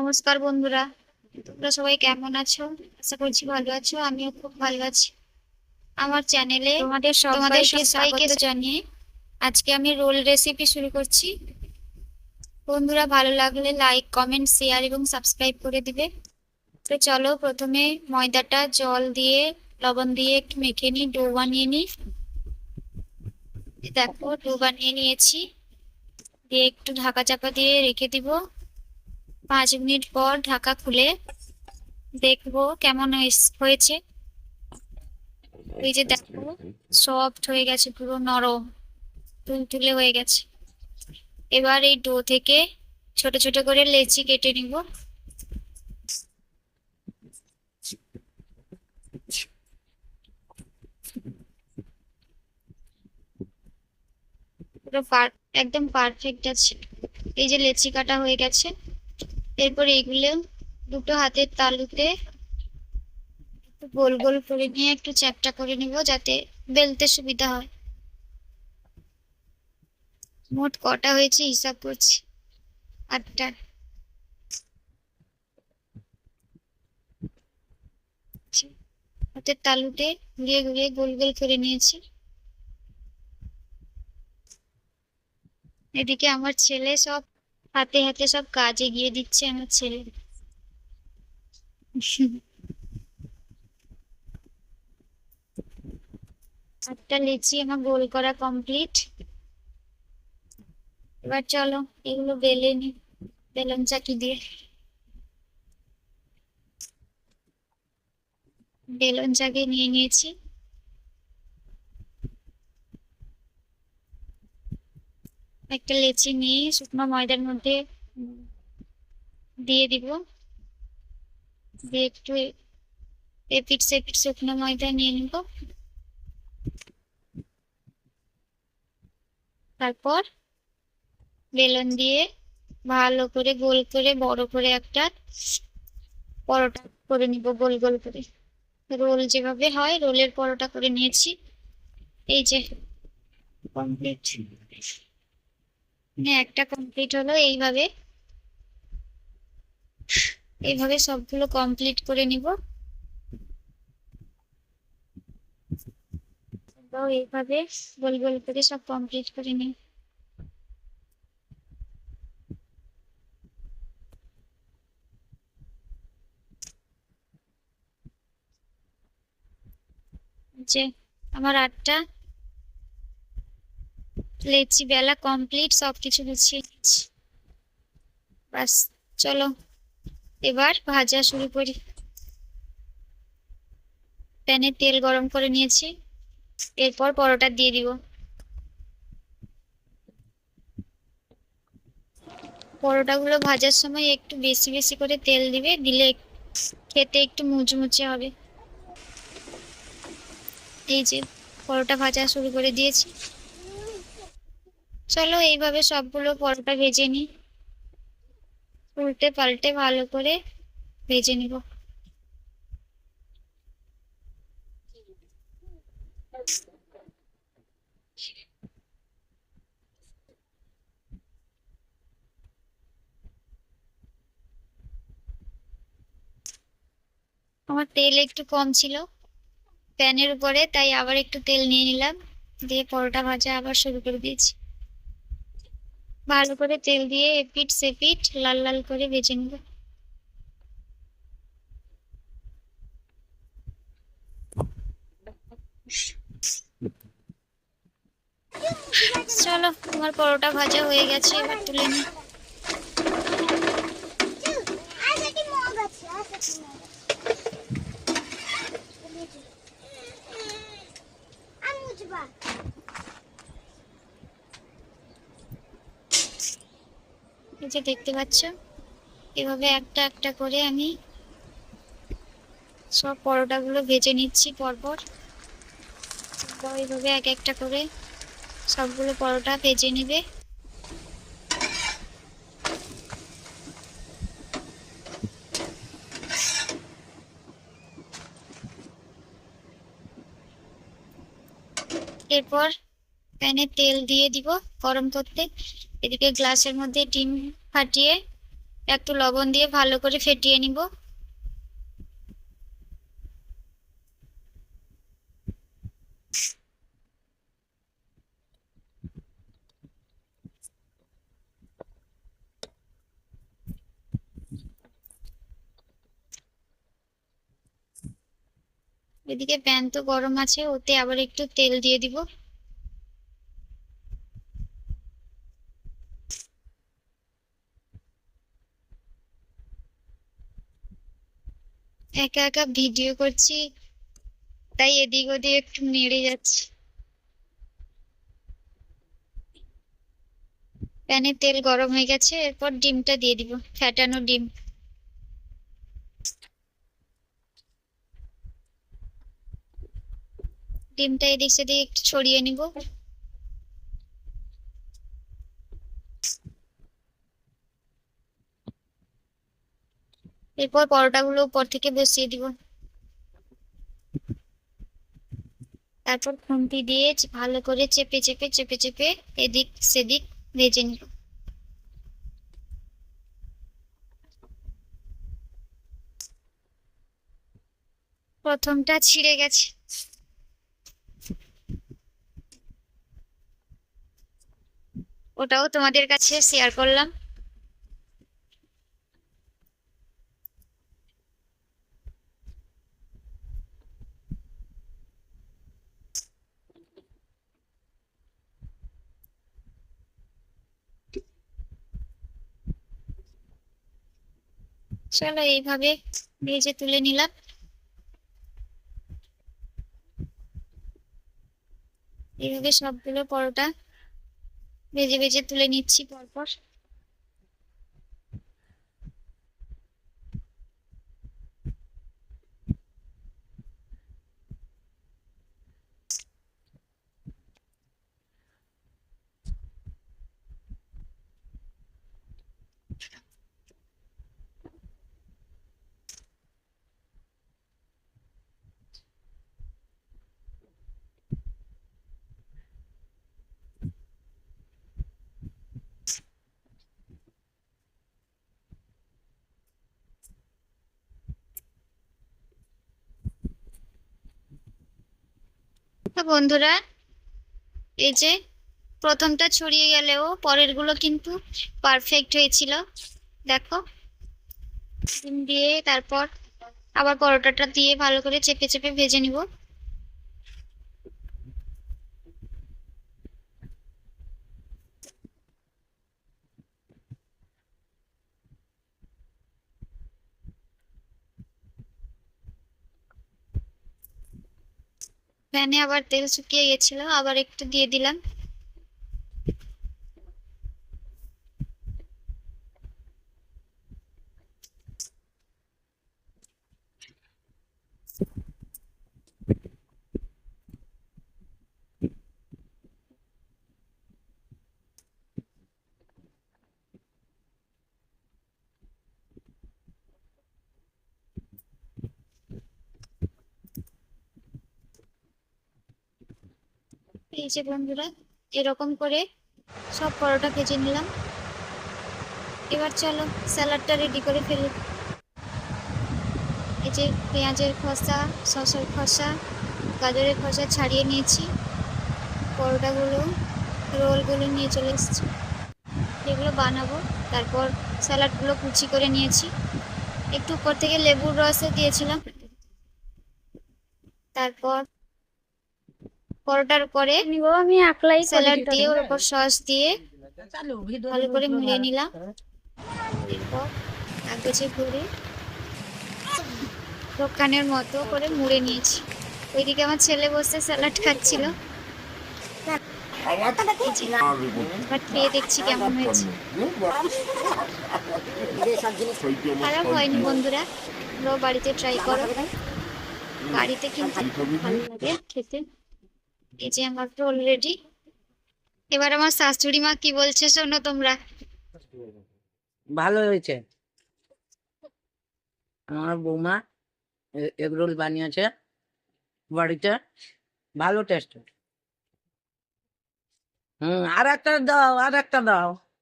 নমস্কার বন্ধুরা। তোমরা সবাই কেমন আছো? আশা করছি ভালো আছো আমিও খুব ভালো আছি। আমার চ্যানেলে তোমাদের তোমাদের সবাইকে জানিয়ে আজকে আমি রোল রেসিপি শুরু করছি। বন্ধুরা ভালো লাগলে লাইক কমেন্ট শেয়ার এবং সাবস্ক্রাইব করে দিবে। তো চলো প্রথমে ময়দাটা জল দিয়ে লবণ দিয়ে একটু মেখে নিই ডো বানিয়ে নিই। দেখো ডো বানিয়ে নিয়েছি। দিয়ে একটু ঢাকা চাপা দিয়ে রেখে দিব। পাঁচ মিনিট পর ঢাকা খুলে দেখব কেমন হয়েছে এই যে দেখো সফট হয়ে গেছে, পুরো নরম, তুলতুলে হয়ে গেছে। এবার এই ডো থেকে ছোট ছোট করে লেচি কেটে নিব। পার- একদম পারফেক্ট আছে। এই যে লেচি কাটা হয়ে গেছে। এরপর এগুলো দুটো হাতের তালুতে গোল গোল করে নিয়ে একটু চ্যাপটা করে নিব যাতে বেলতে সুবিধা হয়। মোট কটা হয়েছে হিসাব করছি। আটটা। হাতের তালুতে ঘুরিয়ে ঘুরিয়ে গোল গোল করে নিয়েছি। এদিকে আমার ছেলে সব হাতে হাতে সব কাজ এগিয়ে দিচ্ছে আমার ছেলে। একটা লিচি আমার গোল করা কমপ্লিট এবার চলো, এগুলো বেলে নি, বেলন চাকি দিয়ে। বেলন চাকি নিয়ে নিয়েছি। একটা লেচি নিয়ে শুকনো ময়দার মধ্যে দিয়ে দিব। দিয়ে একটু এপিট সেপিট শুকনো ময়দা নিয়ে নিব। তারপর বেলন দিয়ে ভালো করে গোল করে, বড় করে একটা পরোটা করে নিব, গোল গোল করে। রোল যেভাবে হয় রোলের পরোটা করে নিয়েছি। এই যে। কমপ্লিট মানে একটা কমপ্লিট হলো, এইভাবে। এইভাবে সবগুলো কমপ্লিট করে নিব। এইভাবে গোল গোল করে সব কমপ্লিট করে নিই। আমার আটটা লেচি বেলা কমপ্লিট সবকিছু গুছিয়ে নিচ্ছি। বাস, চলো, এবার ভাজা শুরু করি। প্যানে তেল গরম করে নিয়েছি, এরপর পরোটা দিয়ে দিব। পরোটাগুলো ভাজার সময় একটু বেশি বেশি করে তেল দিবে, দিলে খেতে একটু মুচমুচে হবে। এই যে, পরোটা ভাজা শুরু করে দিয়েছি। চলো এইভাবে সবগুলো পরোটা ভেজে নিই। উল্টে পাল্টে ভালো করে ভেজে নিব। আমার তেল একটু কম ছিল প্যানের উপরে, তাই আবার একটু তেল নিয়ে নিলাম। দিয়ে পরোটা ভাজা আবার শুরু করে দিয়েছি। ভালো করে তেল দিয়ে এপিট সেপিট লাল লাল করে ভেজে নেব। চলো, আমার পরোটা ভাজা হয়ে গেছে, এবার তুলে নিই এই যে দেখতে পাচ্ছ, এভাবে একটা একটা করে আমি সব পরোটাগুলো ভেজে নিচ্ছি পরপর। এইভাবে এক একটা করে সবগুলো পরোটা ভেজে নেবে। এরপর প্যানে তেল দিয়ে দিব গরম করতে। এদিকে গ্লাসের মধ্যে ডিম ফাটিয়ে একটু লবণ দিয়ে ভালো করে ফেটিয়ে নিব। এদিকে প্যান তো গরম আছে, ওতে আবার একটু তেল দিয়ে দিব। একা একা ভিডিও করছি, তাই এদিক ওদিক একটু নেড়ে যাচ্ছে। প্যানে তেল গরম হয়ে গেছে, এরপর ডিমটা দিয়ে দিব ফ্যাটানো ডিম। ডিমটা এদিক সেদিক একটু ছড়িয়ে নিব। এরপর পরোটাগুলো উপর থেকে বসিয়ে দিব। তারপর খুন্তি দিয়ে ভালো করে চেপে চেপে চেপে চেপে এদিক সেদিক ভেজে নিব। প্রথমটা ছিঁড়ে গেছে। ওটাও তোমাদের কাছে শেয়ার করলাম। চলো এইভাবে ভেজে তুলে নিলাম। এইভাবে সবগুলো পরোটা ভেজে ভেজে তুলে নিচ্ছি পরপর। বন্ধুরা, এই যে প্রথমটা ছড়িয়ে গেলেও পরেরগুলো কিন্তু পারফেক্ট হয়েছিল। দেখো দিয়ে তারপর আবার পরোটাটা দিয়ে ভালো করে চেপে চেপে ভেজে নিব। প্যানে আবার তেল শুকিয়ে গেছিল আবার একটু দিয়ে দিলাম। এই বন্ধুরা। এরকম করে সব পরোটা ভেজে নিলাম। এবার চলো স্যালাডটা রেডি করে ফেলি। এই যে পেঁয়াজের খোসা, শসার খোসা, গাজরের খোসা ছাড়িয়ে নিয়েছি। পরোটাগুলো, রোলগুলো নিয়ে চলে এসেছি। এগুলো বানাবো। তারপর স্যালাডগুলো কুচি করে নিয়েছি। একটু উপর থেকে লেবুর রসও দিয়েছিলাম। তারপর পরোটার উপরে নিব আমি একলাই স্যালাড দিয়ে ওর উপর সস দিয়ে ভালো করে মুড়িয়ে নিলাম। এরপর কাগজে ভরে দোকানের মতো করে মুড়ে নিয়েছি। ওইদিকে আমার ছেলে বসে স্যালাড খাচ্ছিল। এবার খেয়ে দেখছি কেমন হয়েছে। খারাপ হয়নি বন্ধুরা। বাড়িতে ট্রাই করো। বাড়িতে কিন্তু ভালো লাগে খেতে। এই যে আমার রোল রেডি এবার আমার শাশুড়ি মা কি বলছে শোনো তোমরা। ভালো হয়েছে। আমার বৌমা এগরোল বানিয়েছে বাড়িতে। ভালো টেস্ট হুম, আর একটা দাও, আর একটা দাও।